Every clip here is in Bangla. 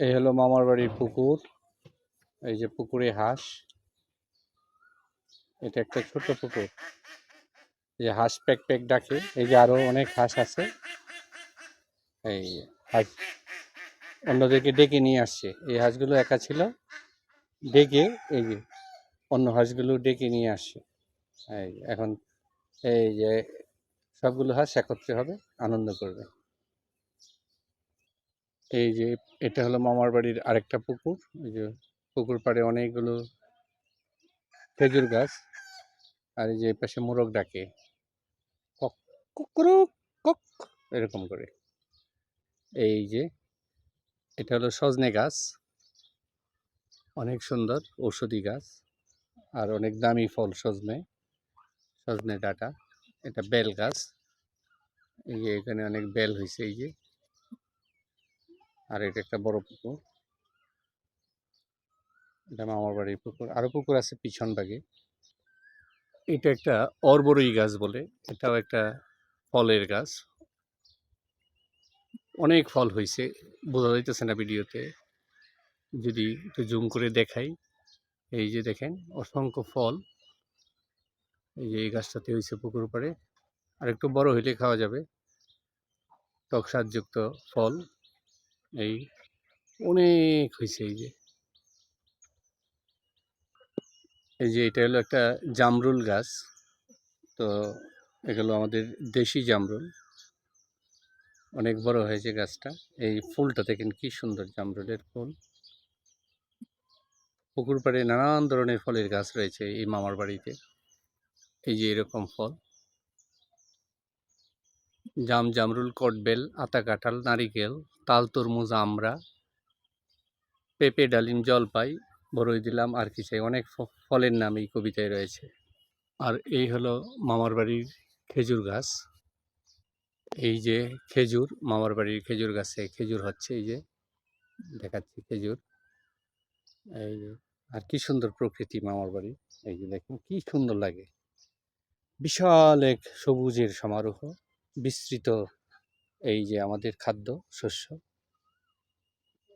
এই হলো মামার বাড়ির পুকুর, এই যে পুকুরে হাঁস। এটা একটা ছোট পুকুর। যে হাঁস প্যাক প্যাক ডাকে, এই যে আরও অনেক হাঁস আছে। এই হাঁস অন্যদেরকে ডেকে নিয়ে আসছে। এই হাঁসগুলো একা ছিল। ডেকে এই যে অন্য হাঁসগুলো ডেকে নিয়ে আসছে। এই এখন এই যে সবগুলো হাঁস একত্রে হবে, আনন্দ করবে। এই যে, এটা হলো মামার বাড়ির আরেকটা পুকুর। এই যে, পুকুর পাড়ে অনেকগুলো খেজুর গাছ। আর এই যে পাশে মোরগ ডাকে। কক এরকম করে। এই যে, এটা হলো সজনে গাছ। অনেক সুন্দর ঔষধি গাছ। আর অনেক দামি ফল সজনে সজনে ডাটা। এটা বেল গাছ। এই যে, এখানে অনেক বেল হয়েছে এই যে। আর এটা একটা বড় পুকুর। এটা মামার বাড়ির পুকুর। আরও পুকুর আছে পিছন ভাগে। এটা একটা অরবরই গাছ বলে। এটাও একটা ফলের গাছ। অনেক ফল হয়েছে বোঝা যাইতেছে না ভিডিওতে। যদি একটু জুম করে দেখাই। এই যে দেখেন, অসংখ্য ফল। এই যে এই গাছটাতে হয়েছে পুকুর পাড়ে আর একটু বড় হইলে খাওয়া যাবে। টক স্বাদযুক্ত ফল। এই অনেক হয়েছে এই যে। এই যে এটা হলো একটা জামরুল গাছ। তো এগুলো আমাদের দেশি জামরুল। অনেক বড় হয়েছে গাছটা। এই ফুলটা দেখেন কি সুন্দর জামরুলের ফুল। পুকুর পাড়ে নানান ধরনের ফলের গাছ রয়েছে এই মামার বাড়িতে। এই যে এরকম ফল। জাম জামরুল কটবেল আতা কাঁঠাল, নারিকেল, তাল, তরমুজ আমরা পেঁপে, ডালিম, জলপাই বড়ই দিলাম, আর কি চাই। অনেক ফলের নাম এই কবিতায় রয়েছে। আর এই হলো মামার বাড়ির খেজুর গাছ। এই যে খেজুর, মামার বাড়ির খেজুর গাছে খেজুর হচ্ছে, এই যে দেখাচ্ছি খেজুর। এই যে, আর কি সুন্দর প্রকৃতি মামার বাড়ি। এই যে দেখুন, কি সুন্দর লাগে। বিশাল এক সবুজের সমারোহ। বিস্তৃত এই যে আমাদের খাদ্য শস্য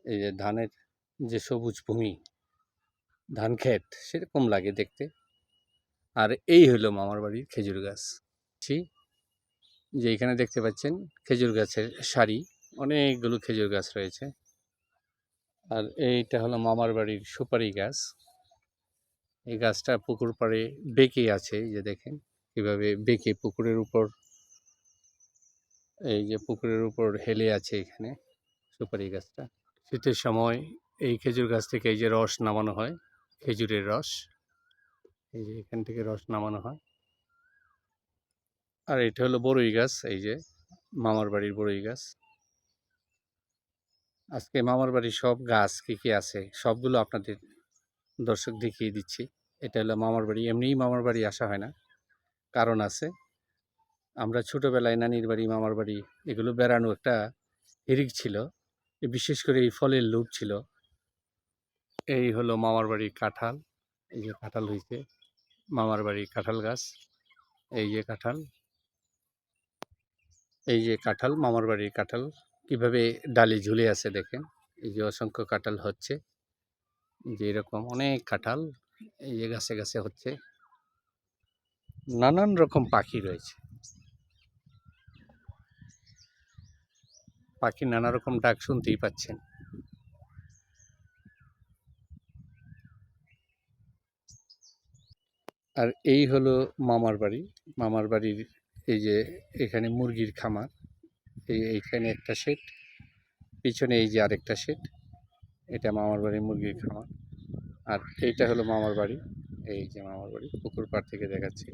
এই যে ধানের যে সবুজ ভূমি ধান ক্ষেত সেরকম লাগে দেখতে। আর এই হলো মামার বাড়ির খেজুর গাছ। ছি, যে এখানে দেখতে পাচ্ছেন খেজুর গাছের সারি অনেকগুলো খেজুর গাছ রয়েছে। আর এইটা হলো মামার বাড়ির সুপারি গাছ। এই গাছটা পুকুর পাড়ে বেঁকে আছে এই যে দেখেন কীভাবে বেঁকে পুকুরের উপর এই যে পুকুরের উপর হেলে আছে এখানে সুপারি গাছটা। শীতের সময় এই খেজুর গাছ থেকে এই যে রস নামানো হয়, খেজুরের রস। এই যে এখান থেকে রস নামানো হয়। আর এটা হলো বড়ই গাছ, এই যে মামার বাড়ির বড়ই গাছ। আজকে মামার বাড়ির সব গাছ কি কি আছে, সবগুলো আপনাদের দর্শক দেখিয়ে দিচ্ছি। এটা হলো মামার বাড়ি, এমনিই মামার বাড়ি আসা হয় না, কারণ আছে। আমরা ছোটোবেলায় নানির বাড়ি, মামার বাড়ি এগুলো বেড়ানো একটা হিরিক ছিল। বিশেষ করে এই ফলের লোভ ছিল। এই হলো মামার বাড়ির কাঁঠাল। এই যে কাঁঠাল হয়েছে মামার বাড়ি কাঁঠাল গাছ। এই যে কাঁঠাল। এই যে কাঁঠাল, মামার বাড়ির কাঁঠাল। কীভাবে ডালে ঝুলে আছে দেখেন। এই যে অসংখ্য কাঁঠাল হচ্ছে। যে এরকম অনেক কাঁঠাল এই যে গাছে গাছে হচ্ছে। নানান রকম পাখি রয়েছে। পাখি নানা রকম ডাক শুনতেই পাচ্ছেন। আর এই হলো মামার বাড়ি। মামার বাড়ির এই যে এখানে মুরগির খামার। এই এইখানে একটা শেড পিছনে এই যে আরেকটা শেড এটা মামার বাড়ির মুরগির খামার। আর এইটা হলো মামার বাড়ি। এই যে মামার বাড়ি, পুকুর পাড় থেকে দেখাচ্ছি।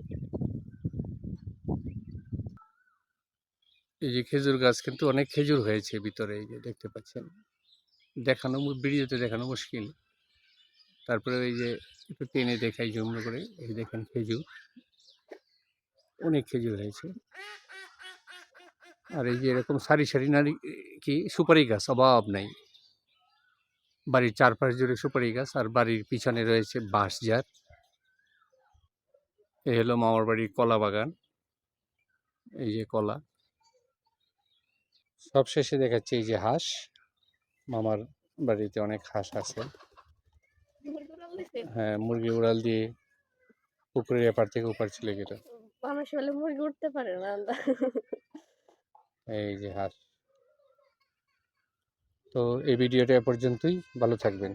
এই যে খেজুর গাছ কিন্তু অনেক খেজুর হয়েছে ভিতরে, এই যে দেখতে পাচ্ছেন। দেখানো ভিডিওতে দেখানো মুশকিল। তারপরে এই যে একটু টেনে দেখাই জুম করে। এই দেখেন খেজুর। অনেক খেজুর হয়েছে। আর এই যে এরকম সারি সারি নারী কি সুপারি গাছ, অভাব নাই। বাড়ির চারপাশ জুড়ে সুপারি গাছ, আর বাড়ির পিছনে রয়েছে বাঁশঝাড় এই হলো মামার বাড়ির কলা বাগান। এই যে কলা। সব দেখাচ্ছি দেখাচ্ছে এই যে হাঁস। মামার বাড়িতে অনেক হাঁস আছে। হ্যাঁ মুরগি উড়াল দিয়ে পুকুরের এপার থেকে ওপার চলে গেল। মানুষ হলে মুরগি উঠতে পারে না। এই যে হাঁস। তো এই ভিডিওটা এ পর্যন্তই। ভালো থাকবেন।